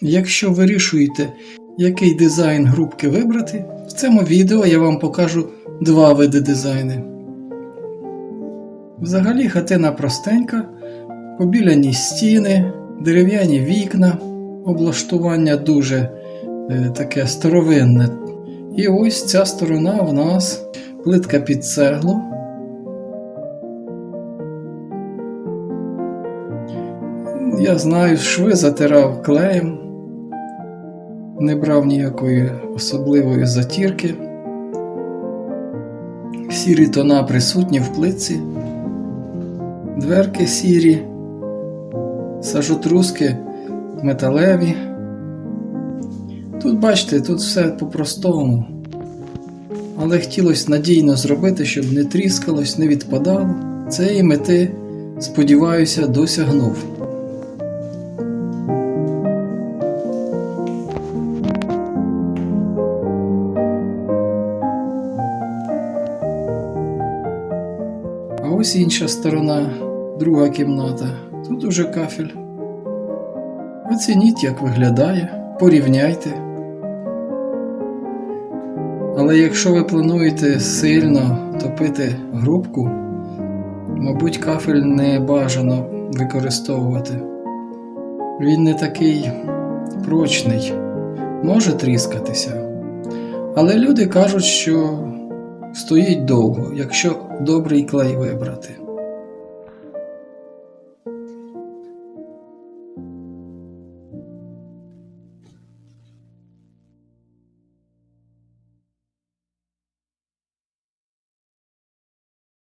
Якщо вирішуєте, який дизайн грубки вибрати, в цьому відео я вам покажу два види дизайни. Взагалі хатина простенька, побіляні стіни, дерев'яні вікна, облаштування дуже е, таке старовинне. І ось ця сторона в нас плитка під цеглу. Я знаю, шви затирав клеєм, не брав ніякої особливої затірки. Сірі тона присутні в плитці, дверки сірі, сажотруски металеві. Тут бачите, тут все по-простому. Але хотілося надійно зробити, щоб не тріскалось, не відпадало. Цієї мети, сподіваюся, досягнув. А ось інша сторона, друга кімната. Тут уже кафель. Оцініть, як виглядає, порівняйте. Але якщо ви плануєте сильно топити грубку, мабуть, кафель не бажано використовувати. Він не такий прочний, може тріскатися. Але люди кажуть, що стоїть довго, якщо добрий клей вибрати.